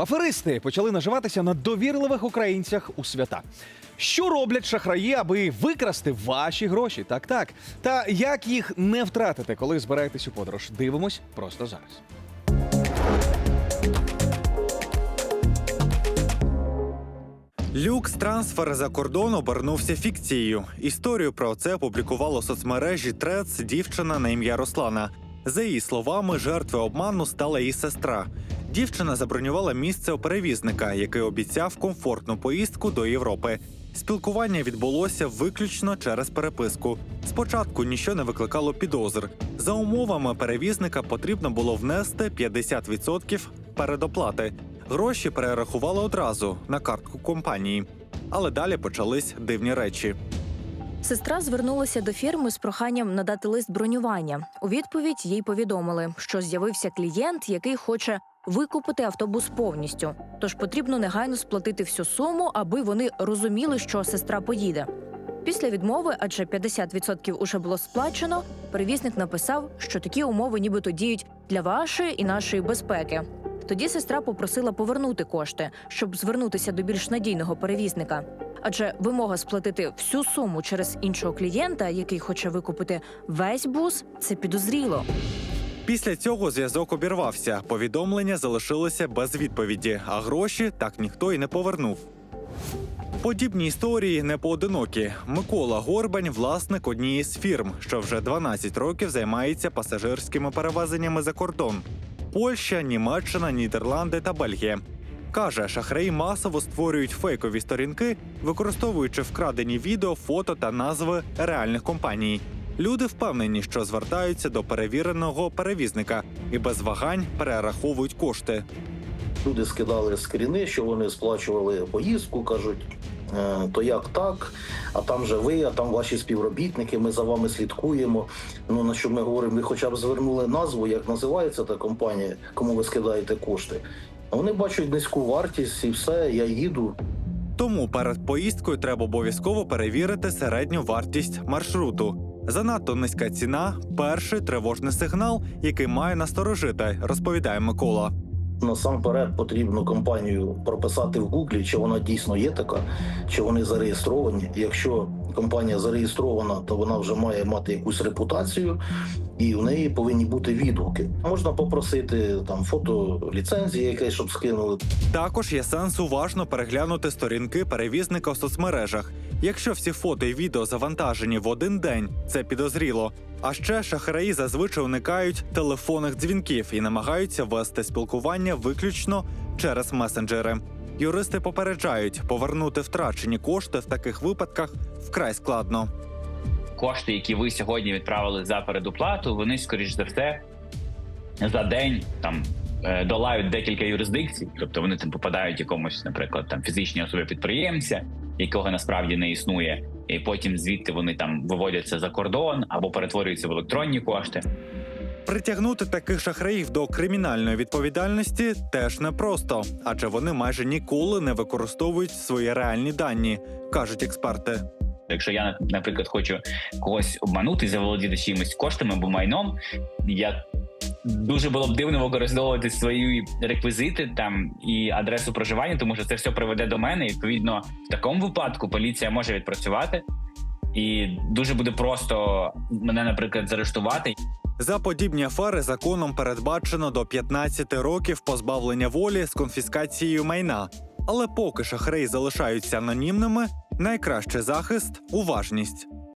Аферисти почали наживатися на довірливих українцях у свята. Що роблять шахраї, аби викрасти ваші гроші? Так, так. Та як їх не втратити, коли збираєтесь у подорож? Дивимось просто зараз. Люкс трансфер за кордон обернувся фікцією. Історію про це опублікувала у соцмережі Трец дівчина на ім'я Руслана. За її словами, жертвою обману стала її сестра. Дівчина забронювала місце у перевізника, який обіцяв комфортну поїздку до Європи. Спілкування відбулося виключно через переписку. Спочатку нічого не викликало підозр. За умовами перевізника потрібно було внести 50% передоплати. Гроші перерахували одразу на картку компанії. Але далі почались дивні речі. Сестра звернулася до фірми з проханням надати лист бронювання. У відповідь їй повідомили, що з'явився клієнт, який хоче викупити автобус повністю. Тож потрібно негайно сплатити всю суму, аби вони розуміли, що сестра поїде. Після відмови, адже 50% уже було сплачено, перевізник написав, що такі умови нібито діють для вашої і нашої безпеки. Тоді сестра попросила повернути кошти, щоб звернутися до більш надійного перевізника. Адже вимога сплатити всю суму через іншого клієнта, який хоче викупити весь бус, це підозріло. Після цього зв'язок обірвався. Повідомлення залишилося без відповіді, а гроші так ніхто й не повернув. Подібні історії не поодинокі. Микола Горбань, власник однієї з фірм, що вже 12 років займається пасажирськими перевезеннями за кордон: Польща, Німеччина, Нідерланди та Бельгія. Каже, шахраї масово створюють фейкові сторінки, використовуючи вкрадені відео, фото та назви реальних компаній. Люди впевнені, що звертаються до перевіреного перевізника і без вагань перераховують кошти. Люди скидали скріни, що вони сплачували поїздку, кажуть. «Е, То як так? А там же ви, а там ваші співробітники, ми за вами слідкуємо. Ну на що ми говоримо, ви хоча б звернули назву, як називається та компанія, кому ви скидаєте кошти. А вони бачать низьку вартість і все, я їду. Тому перед поїздкою треба обов'язково перевірити середню вартість маршруту. Занадто низька ціна перший тривожний сигнал, який має насторожити, розповідає Микола. Насамперед потрібно компанію прописати в Гуглі, чи вона дійсно є така, чи вони зареєстровані. Якщо компанія зареєстрована, то вона вже має мати якусь репутацію, і в неї повинні бути відгуки. Можна попросити там фото ліцензії, якесь, щоб скинули. Також є сенс уважно переглянути сторінки перевізника в соцмережах. Якщо всі фото і відео завантажені в один день, це підозріло. А ще шахраї зазвичай уникають телефонних дзвінків і намагаються вести спілкування виключно через месенджери. Юристи попереджають, повернути втрачені кошти в таких випадках вкрай складно. Кошти, які ви сьогодні відправили за передоплату, вони скоріш за все за день там. е, Долають декілька юрисдикцій, тобто вони там попадають якомусь, наприклад, там фізичній особі підприємця, якого насправді не існує, і потім звідти вони там виводяться за кордон або перетворюються в електронні кошти. Притягнути таких шахраїв до кримінальної відповідальності теж непросто, адже вони майже ніколи не використовують свої реальні дані, кажуть експерти. Якщо я, наприклад, хочу когось обманути, заволодіти чимось коштами або майном, я дуже було б дивно використовувати свої реквізити там і адресу проживання, тому що це все приведе до мене. І, відповідно, в такому випадку поліція може відпрацювати, і дуже буде просто мене, наприклад, заарештувати. За подібні афери законом передбачено до 15 років позбавлення волі з конфіскацією майна. Але поки шахраї залишаються анонімними, найкращий захист уважність.